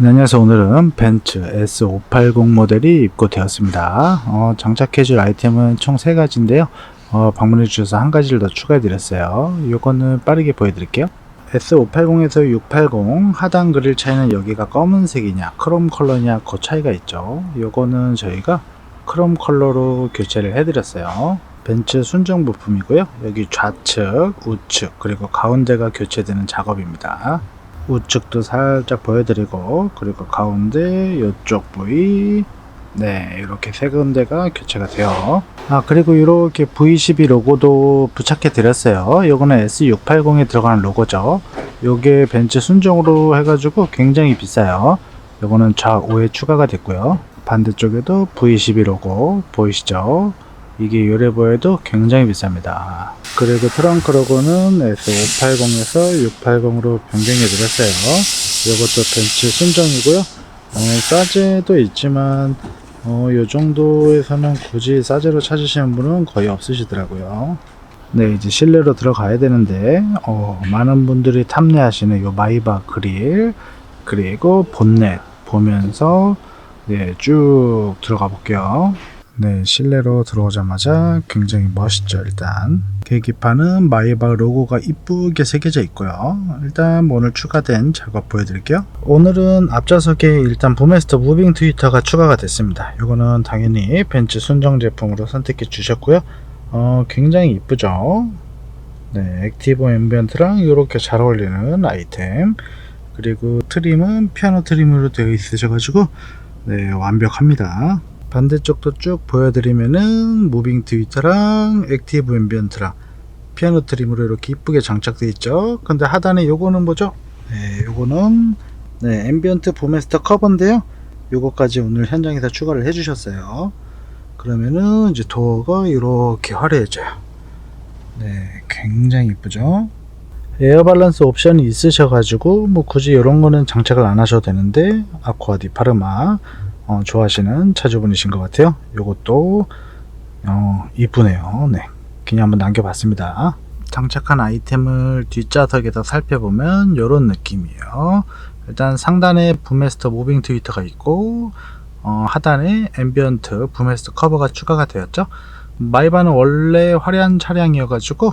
네, 안녕하세요. 오늘은 벤츠 S580 모델이 입고되었습니다. 어, 장착해줄 아이템은 총 3가지인데요. 어, 방문해 주셔서 한 가지를 더 추가해 드렸어요. 이거는 빠르게 보여드릴게요. S580에서 680 하단 그릴 차이는 여기가 검은색이냐 크롬 컬러냐 그 차이가 있죠. 요거는 저희가 크롬 컬러로 교체를 해드렸어요. 벤츠 순정 부품이고요. 여기 좌측, 우측 그리고 가운데가 교체되는 작업입니다. 우측도 살짝 보여드리고 그리고 가운데 이쪽 부위. 네 이렇게 세 군데가 교체가 돼요. 아 그리고 이렇게 V12 로고도 부착해 드렸어요. 요거는 S680에 들어가는 로고죠. 요게 벤츠 순정으로 해가지고 굉장히 비싸요. 요거는 좌우에 추가가 됐고요. 반대쪽에도 V12 로고 보이시죠 이게 요래보에도 굉장히 비쌉니다. 그리고 트렁크 로고는 S580에서 680으로 변경해 드렸어요. 이것도 벤츠 순정이고요. 어, 싸제도 있지만 어, 요 정도에서는 굳이 싸제로 찾으시는 분은 거의 없으시더라고요. 네, 이제 실내로 들어가야 되는데 어, 많은 분들이 탐내하시는 요 마이바 그릴 그리고 본넷 보면서 네, 쭉 들어가 볼게요. 네, 실내로 들어오자마자 굉장히 멋있죠, 일단. 계기판은 마이바 로고가 이쁘게 새겨져 있고요. 일단 뭐 오늘 추가된 작업 보여드릴게요. 오늘은 앞좌석에 일단 부메스터 무빙 트위터가 추가가 됐습니다. 이거는 당연히 벤츠 순정 제품으로 선택해 주셨고요. 어, 굉장히 이쁘죠. 네, 액티브 앰비언트랑 이렇게 잘 어울리는 아이템. 그리고 트림은 피아노 트림으로 되어 있으셔가지고 네, 완벽합니다. 반대쪽도 쭉 보여드리면은 무빙 트위터랑 액티브 앰비언트랑 피아노 트림으로 이렇게 이쁘게 장착되어 있죠. 근데 하단에 요거는 뭐죠? 네 요거는 네 앰비언트 보메스터 커버인데요. 요거까지 오늘 현장에서 추가를 해주셨어요. 그러면은 이제 도어가 이렇게 화려해져요. 네 굉장히 이쁘죠? 에어 밸런스 옵션이 있으셔가지고 뭐 굳이 이런 거는 장착을 안 하셔도 되는데 아쿠아 디 파르마 어, 좋아하시는 차주분이신 것 같아요. 요것도 어, 이쁘네요. 네. 그냥 한번 남겨봤습니다. 장착한 아이템을 뒷좌석에서 살펴보면 이런 느낌이에요. 일단 상단에 부메스터 무빙 트위터가 있고 어, 하단에 앰비언트 부메스터 커버가 추가가 되었죠. 마이바는 원래 화려한 차량이어가지고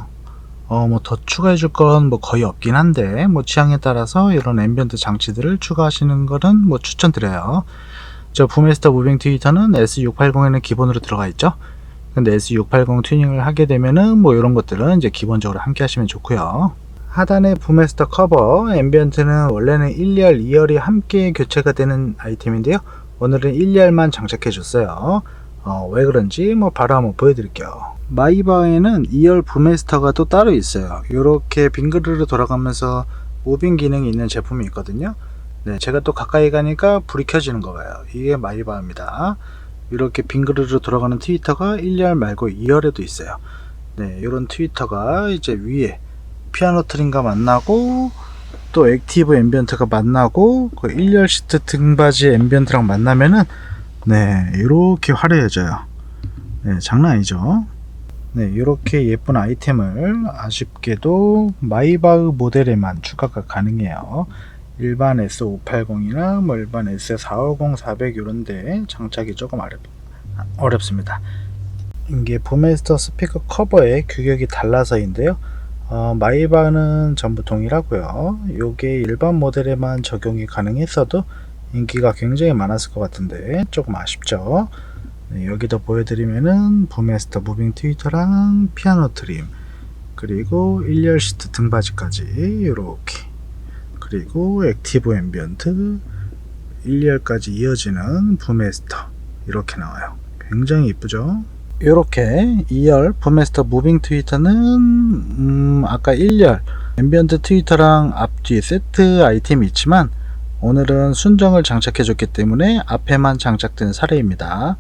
어, 뭐 더 추가해 줄 건 뭐 거의 없긴 한데 뭐 취향에 따라서 이런 앰비언트 장치들을 추가하시는 거는 뭐 추천드려요. 저 부메스터 무빙 트위터는 S680에는 기본으로 들어가 있죠. 근데 S680 튜닝을 하게 되면은 뭐 이런 것들은 이제 기본적으로 함께 하시면 좋고요. 하단에 부메스터 커버, 앰비언트는 원래는 1열, 2열이 함께 교체가 되는 아이템인데요. 오늘은 1열만 장착해 줬어요. 어, 왜 그런지 뭐 바로 한번 보여드릴게요. 마이바에는 2열 부메스터가 또 따로 있어요. 이렇게 빙그르르 돌아가면서 무빙 기능이 있는 제품이 있거든요. 네, 제가 또 가까이 가니까 불이 켜지는 거예요. 이게 마이바입니다. 이렇게 빙그르르 돌아가는 트위터가 1열 말고 2열에도 있어요. 네, 이런 트위터가 이제 위에 피아노 트림과 만나고 또 액티브 앰비언트가 만나고 그 1열 시트 등받이 앰비언트랑 만나면은 네, 이렇게 화려해져요. 네, 장난 아니죠. 네, 이렇게 예쁜 아이템을 아쉽게도 마이바흐 모델에만 추가가 가능해요. 일반 S580이나 뭐 일반 S450, 400 이런데 장착이 조금 어렵, 어렵습니다. 이게 보메스터 스피커 커버의 규격이 달라서인데요. 어, 마이바는 전부 동일하고요. 이게 일반 모델에만 적용이 가능했어도 인기가 굉장히 많았을 것 같은데 조금 아쉽죠. 네, 여기도 보여드리면은 부메스터 무빙 트위터랑 피아노 트림 그리고 1열 시트 등받이까지 이렇게 그리고 액티브 앰비언트 1열까지 이어지는 부메스터. 이렇게 나와요. 굉장히 이쁘죠? 이렇게 2열 부메스터 무빙 트위터는 음, 아까 1열 앰비언트 트위터랑 앞뒤 세트 아이템이 있지만 오늘은 순정을 장착해 줬기 때문에 앞에만 장착된 사례입니다.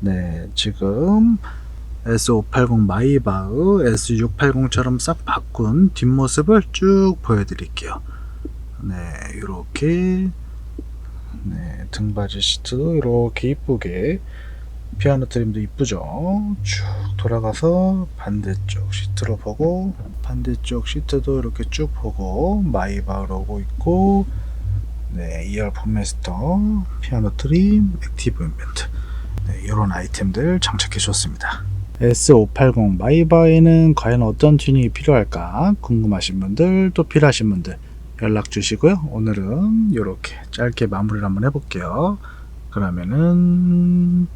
네 지금 S580 마이바흐 S680처럼 싹 바꾼 뒷모습을 쭉 보여드릴게요 네, 이렇게 네, 등받이 시트도 이렇게 이쁘게 피아노 트림도 이쁘죠. 쭉 돌아가서 반대쪽 시트로 보고 반대쪽 시트도 이렇게 쭉 보고 마이바로 오고 있고 네, 이열 폼메스터 피아노 트림, 액티브 인벤트 네, 이런 아이템들 장착해 주었습니다. S580 마이바에는 과연 어떤 튜닝이 필요할까 궁금하신 분들 또 필요하신 분들 연락 주시고요. 오늘은 이렇게 짧게 마무리를 한번 해볼게요. 그러면은